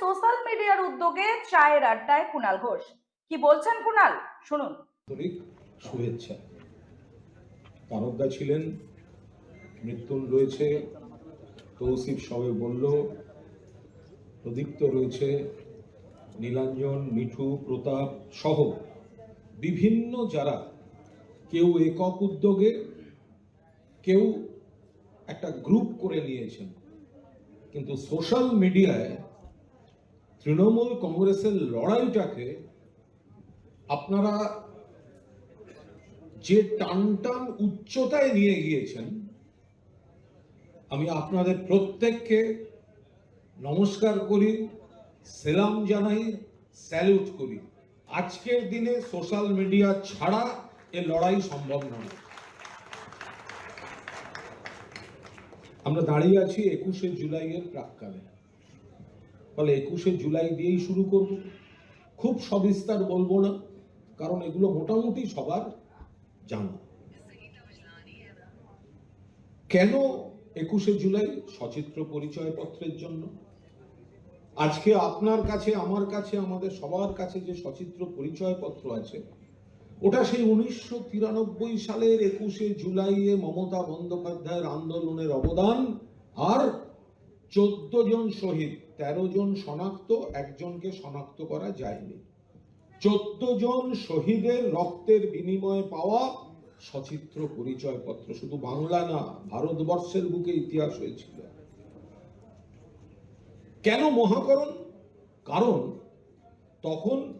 Social মিডিয়ার উদ্যোগে চায়ের আড্ডায় কুণাল ঘোষ। কি বলছেন কুণাল শুনুন। শুভেচ্ছা। তারকদা ছিলেন মৃত্যুন রয়েছে, তৌসিফ সবে বলল, প্রদীপ্ত রয়েছে, নীলাঞ্জন, মিঠু, প্রতাপ সহ বিভিন্ন যারা কেউ একক উদ্যোগে, কেউ একটা গ্রুপ করে নিয়েছেন। কিন্তু সোশ্যাল মিডিয়ায় তৃণমূল কংগ্রেসের লড়াইটাকে আপনারা যে টান টান উচ্চতায় নিয়ে গিয়েছেন, আমি আপনাদের প্রত্যেককে নমস্কার করি, সেলাম জানাই, স্যালুট করি। আজকের দিনে সোশ্যাল মিডিয়া ছাড়া এ লড়াই সম্ভব নয়। আমরা দাঁড়িয়ে আছি একুশে জুলাইয়ের প্রাককালে। ফলে একুশে জুলাই দিয়েই শুরু করব। খুব সবিস্তার বলব না, কারণ এগুলো মোটামুটি সবার জানা। কেন একুশে জুলাই সচিত্র পরিচয়পত্রের জন্য? আজকে আপনার কাছে, আমার কাছে, আমাদের সবার কাছে যে সচিত্র পরিচয়পত্র আছে, ওটা সেই উনিশশো তিরানব্বই সালের একুশে জুলাইয়ে মমতা বন্দ্যোপাধ্যায়ের আন্দোলনের অবদান আর চোদ্দ জন শহীদ তেরো জন শনাক্ত, একজনকে শনাক্ত করা যায়নি। চোদ্দ জন শহীদের রক্তের বিনিময়ে পাওয়া সচিত্র পরিচয়পত্র। শুধু বাংলা না, ভারতবর্ষের বুকে ইতিহাস হয়েছিল। কেন মহাকরণ? কারণ তখন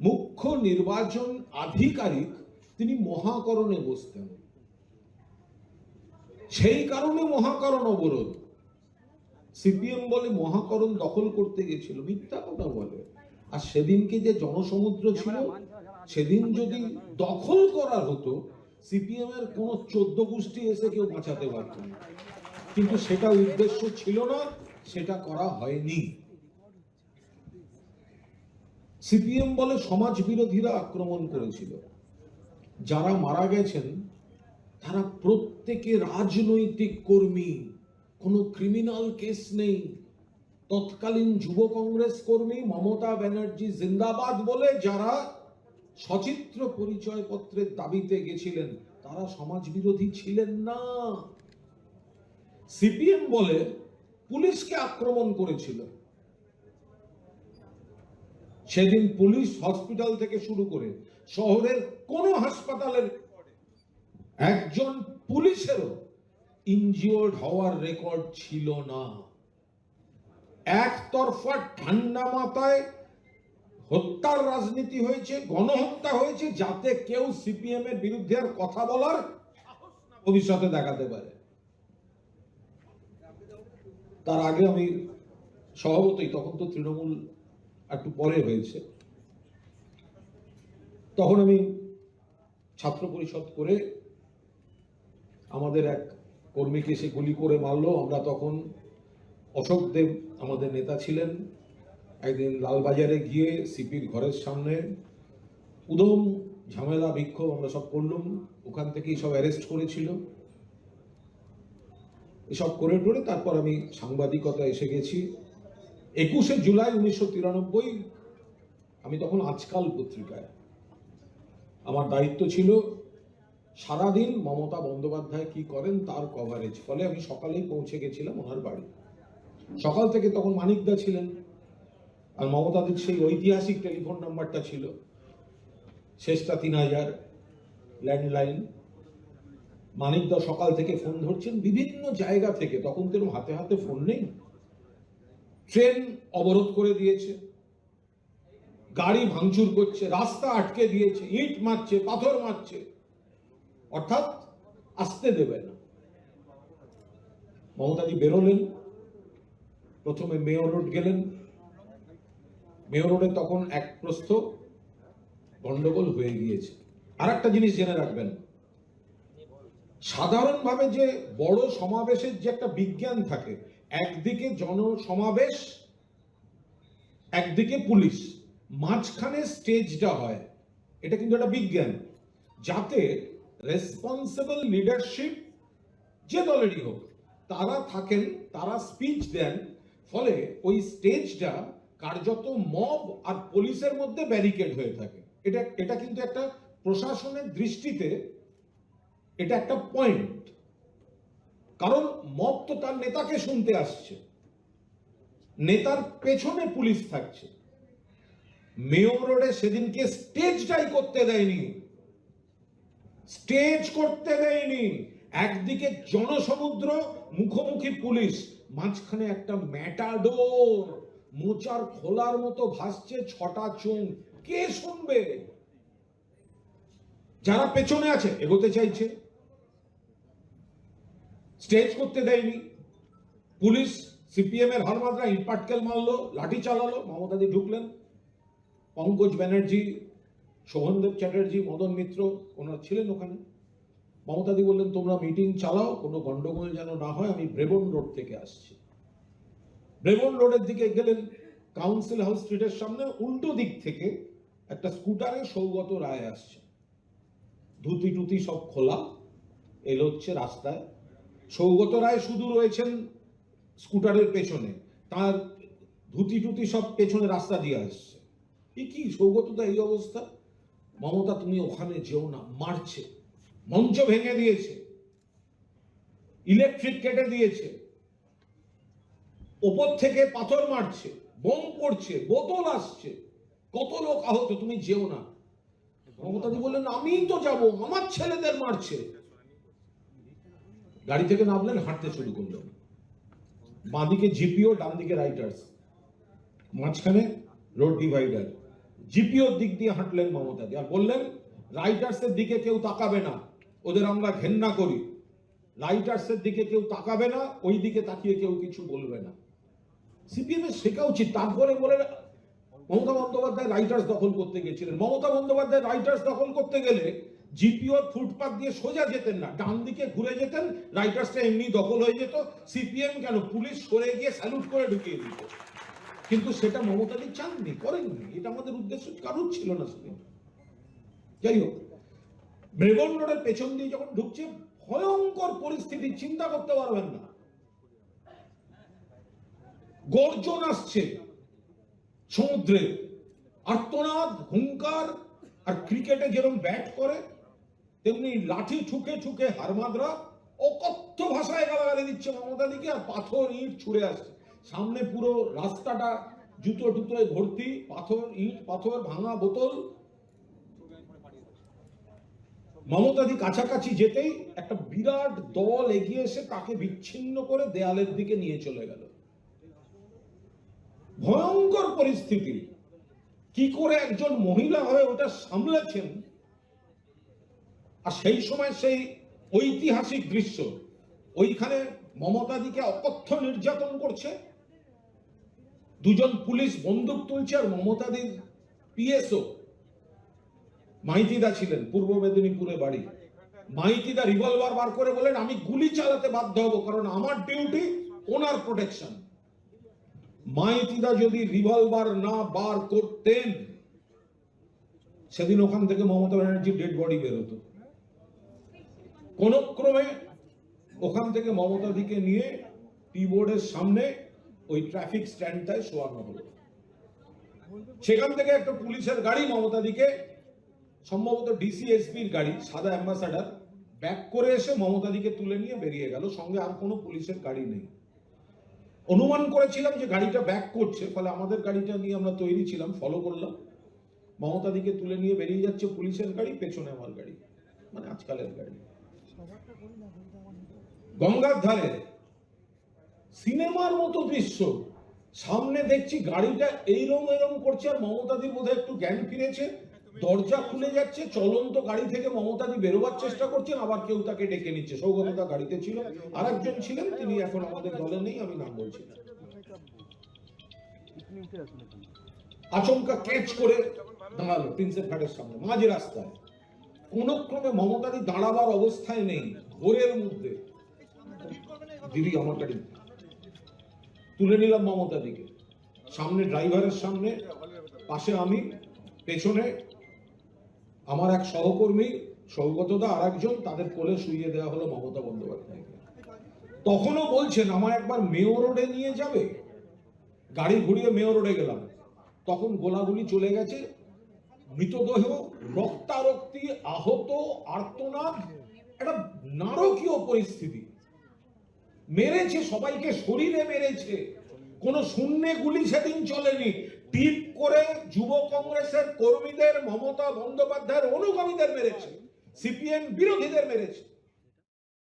মুখ্য নির্বাচন আধিকারিক তিনি মহাকরণে বসতেন। সেই কারণে মহাকরণ অবরোধ। সিপিএম বলে মহাকরণ দখল করতে গেছিল, মিথ্যা কথা বলে। আর সেদিনকে যে জনসমুদ্র ছিল, সেদিন যদি দখল করা হতো, সিপিএম এর কোন চোদ্দ গোষ্ঠী এসে কেউ বাঁচাতে পারত না। কিন্তু সেটা উদ্দেশ্য ছিল না, সেটা করা হয়নি। সিপিএম বলে সমাজ বিরোধীরা আক্রমণ করেছিল। যারা মারা গেছেন, তারা প্রত্যেকে রাজনৈতিক কর্মী। কোনো ক্রিমিনাল কেস নেই। তৎকালীন যুব কংগ্রেস কর্মী মমতা ব্যানার্জি জিন্দাবাদ বলে যারা সচিত্র পরিচয়পত্রের দাবিতে গেছিলেন, তারা সমাজ বিরোধী ছিলেন না। সিপিএম বলে পুলিশকে আক্রমণ করেছিল। সেদিন পুলিশ হসপিটাল থেকে শুরু করে শহরের কোন হাসপাতালের একজন পুলিশেরও ইনজিওর্ড হওয়ার রেকর্ড ছিল না। একতরফা ঠান্ডা মাথায় হত্যার রাজনীতি হয়েছে, গণহত্যা হয়েছে, যাতে কেউ সিপিএম এর বিরুদ্ধে আর কথা বলার ভবিষ্যতে দেখাতে পারে। তার আগে আমি স্বভাবতই, তখন তো তৃণমূল একটু পরে হয়েছে। তখন আমি ছাত্র পরিষদ করে আমাদের এক কর্মীকে সে গুলি করে মারলো। আমরা তখন অশোক দেব আমাদের নেতা ছিলেন। একদিন লালবাজারে গিয়ে সিপির ঘরের সামনে উদম ঝামেলা, বিক্ষোভ আমরা সব করলাম। ওখান থেকেই সব অ্যারেস্ট করেছিল। এসব করে টরে তারপর আমি সাংবাদিকতা এসে গেছি। একুশে জুলাই উনিশশো তিরানব্বই, আমি তখন আজকাল পত্রিকায়। আমার দায়িত্ব ছিল সারাদিন মমতা বন্দ্যোপাধ্যায় কি করেন তার কভারেজ ফলে আমি সকালেই পৌঁছে গেছিলাম ওনার বাড়ি। সকাল থেকে তখন মানিকদা ছিলেন। আর মমতাদের সেই ঐতিহাসিক টেলিফোন নাম্বারটা ছিল। শেষটা তিন হাজার ল্যান্ডলাইন। মানিকদা সকাল থেকে ফোন ধরছেন বিভিন্ন জায়গা থেকে। তখন তো হাতে হাতে ফোন নেই। ট্রেন অবরোধ করে দিয়েছে। গাড়ি ভাঙচুর করছে। রাস্তা আটকে দিয়েছে। ইট মারছে, পাথর মারছে। অর্থাৎ আসতে দেবে না। মমতাজি বেরোলেন, প্রথমে মেয়র রোড গেলেন। মেয়র রোডে তখন এক প্রস্থ গন্ডগোল হয়ে গিয়েছে। আর একটা জিনিস জেনে রাখবেন, সাধারণভাবে যে বড় সমাবেশের যে একটা বিজ্ঞান থাকে, একদিকে জন সমাবেশ একদিকে পুলিশ, মাঝখানে স্টেজটা হয়। এটা কিন্তু একটা বিজ্ঞান। যাতে রেসপন্সিবল লিডারশিপ যে দলেরই হোক, তারা থাকেন, তারা স্পিচ দেন, ফলে ওই স্টেজটা কার্যত মব আর পুলিশের মধ্যে ব্যারিকেড হয়ে থাকে। এটা এটা কিন্তু একটা প্রশাসনের দৃষ্টিতে এটা একটা পয়েন্ট কারণ মব তো তার নেতাকে শুনতে আসছে। নেতার পেছনে পুলিশ থাকছে। মেয়র রোডে সেদিনকে স্টেজটাই করতে দেয়নি। স্টেজ করতে দেয়নি। একদিকে জনসমুদ্র, মুখোমুখি পুলিশ, মাঝখানে একটা ম্যাটাডোর। মোচার খোলার মতো ভাসছে ছটা চুন। কে শুনবে? যারা পেছনে আছে, এগোতে চাইছে। স্টেজ করতে দেয়নি। পুলিশ সিপিএম এর হারমাদরা ইটপাটকেল মারলো, লাঠি চালালো মমতাদি ঢুকলেন। পঙ্কজ ব্যানার্জি শোভনদেব চ্যাটার্জি, মদন মিত্র, ওনারা ছিলেন ওখানে। মমতাদি বললেন, তোমরা মিটিং চালাও, কোনো গন্ডগোল যেন না হয়, আমি ব্রেবন রোড থেকে আসছি। ব্রেবন রোডের দিকে গেলেন কাউন্সিল হাউস স্ট্রিটের সামনে, উল্টো দিক থেকে একটা স্কুটারে সৌগত রায় আসছে। ধুতি টুতি সব খোলা, এলো হচ্ছে রাস্তায়। সৌগত রায় শুধু রয়েছেন স্কুটারের পেছনে, তার ধুতি টুতি সব পেছনে রাস্তা দিয়ে আসছে। এ কি সৌগতদা এই অবস্থা? মমতা, তুমি ওখানে যেও না, মারছে, মঞ্চ ভেঙে দিয়েছে ইলেকট্রিক কেটে দিয়েছে, ওপর থেকে পাথর মারছে, বোম পড়ছে, বোতল আসছে, কত লোক আহত, তুমি যেও না। মমতাদি বললেন, আমিই তো যাব, আমার ছেলেদের মারছে। গাড়ি থেকে নামলেন, হাঁটতে শুরু করলেন। বাঁদিকে জিপিও ডান দিকে রাইটার্স মাঝখানে রোড ডিভাইডার। জিপিওর দিক দিয়ে হাঁটলেন মমতাদি আর বললেন, রাইটার্সের দিকে কেউ তাকাবে না, ওদের আমরা ঘেন্না করি। রাইটার্সের দিকে কেউ তাকাবে না, ওই দিকে তাকিয়ে কেউ কিছু বলবে না। সিপিএম এর শেখা উচিত। তারপরে বলে মমতা বন্দ্যোপাধ্যায় রাইটার্স দখল করতে গেছিলেন। মমতা বন্দ্যোপাধ্যায় রাইটার্স দখল করতে গেলে জিপিওর ফুটপাথ দিয়ে সোজা যেতেন না। ডান দিকে ঘুরে যেতেন রাইটার্সটা এমনি দখল হয়ে যেত। সিপিএম কেন? পুলিশ সরে গিয়ে স্যালুট করে ঢুকিয়ে দিত। কিন্তু সেটা মমতাদি চাননি, করেননি। এটা আমাদের উদ্দেশ্য, কারোর ছিল না সেদিন যাই হোক ব্রেবন রোডের পেছন দিয়ে যখন ঢুকছে, ভয়ঙ্কর পরিস্থিতি, চিন্তা করতে পারবেন না। গর্জন আসছে সমুদ্রে। আর্তনাদ, হুঙ্কার আর ক্রিকেটে যেরকম ব্যাট করে, তেমনি লাঠি ঠুকে ঠুকে হারমাদরা অকথ্য ভাষায় গালাগালি দিচ্ছে মমতা দিকে আর পাথর ইট ছুড়ে আসছে। সামনে পুরো রাস্তাটা জুতো টুতোয় ভর্তি, পাথর, ইট, পাথর, ভাঙা বোতল। মমতাদি কাছাকাছি যেতেই একটা বিরাট দল এগিয়ে এসে তাকে বিচ্ছিন্ন করে দেয়ালের দিকে নিয়ে চলে গেল। ভয়ঙ্কর পরিস্থিতি। কি করে একজন মহিলা হয়ে ওটা সামলেছেন? আর সেই সময় সেই ঐতিহাসিক দৃশ্য, ওইখানে মমতাদিকে অকথ্য নির্যাতন করছে। দুজন পুলিশ বন্দুক তুলছে আর মমতাদির পিএসও মাইতিদা ছিলেন, পূর্ব মেদিনীপুরে বাড়ি। মাইতিদা রিভলভার বার করে বলেন, আমি গুলি চালাতে বাধ্য হব কারণ আমার ডিউটি ওনার প্রোটেকশন মাইতিদা যদি রিভলভার না বার করতেন, সেদিন ওখান থেকে মমতা ব্যানার্জি ডেড বডি বেরোতো। কোন ক্রমে ওখান থেকে মমতা দিকে নিয়ে টি বোর্ডের সামনে ওই ট্রাফিক স্ট্যান্ডটায় শোয়ানো হলো। সেখান থেকে একটা পুলিশের গাড়ি মমতা দিকে, সম্ভবত ডিসিএসপির গাড়ি, সাদা অ্যাম্বাসাডার ব্যাক করে এসে মমতাদিকে তুলে নিয়ে বেরিয়ে গেল। সঙ্গে আর কোনো পুলিশের গাড়ি নেই। অনুমান করেছিলাম যে গাড়িটা ব্যাক করছে, ফলে আমাদের গাড়িটা নিয়ে আমরা তৈরি ছিলাম ফলো করলাম। মমতাদিকে তুলে নিয়ে বেরিয়ে যাচ্ছে পুলিশের গাড়ি, পেছনে আমার গাড়ি মানে আজকালের গাড়ি। গঙ্গার ধারে সিনেমার মতো দৃশ্য। সামনে দেখছি গাড়িটা এইরম এরম করছে আর মমতাদি বোধহয় একটু জ্ঞান ফিরেছে। দরজা খুলে যাচ্ছে, চলন্ত গাড়ি থেকে মমতাদি বেরোবার চেষ্টা করছেন, আবার কেউ তাকে ডেকে নিচ্ছে। সৌগতদা গাড়িতে ছিল আর একজন ছিলেন, তিনি এখন আমাদের দলে নেই, আমি নাম বলছি আচমকা ক্যাচ করে দাঁড়াল প্রিন্সেপ ঘাটের সামনে, মাঝে রাস্তায়। কোন ক্রমে মমতাদি দাঁড়াবার অবস্থায় নেই, ভোরের মধ্যে। দিদি আমার গাড়ি তুলে নিলাম মমতাদিকে সামনে ড্রাইভারের সামনে, পাশে আমি, পেছনে আমার এক সহকর্মী, সৌগতদা আর একজন, তাদের কোলে শুইয়ে দেওয়া হলো মমতা বন্দ্যোপাধ্যায়কে। তখনও বলছেন আমার একবার মেয়র রোডে নিয়ে যাবে? গাড়ি ঘুরিয়ে মেয়র রোডে গেলাম। তখন গোলাগুলি চলে গেছে। মৃতদেহ, রক্তারক্তি, আহত, আর্তনাদ, একটা নারকীয় পরিস্থিতি। মেরেছে, সবাইকে শরীরে মেরেছে। কোনো শূন্যে গুলি সেদিন চলেনি। টিপ করে যুব কংগ্রেসের কর্মীদের মমতা বন্দ্যোপাধ্যায়ের অনুগামীদের মেরেছে। সিপিএম বিরোধীদের মেরেছে।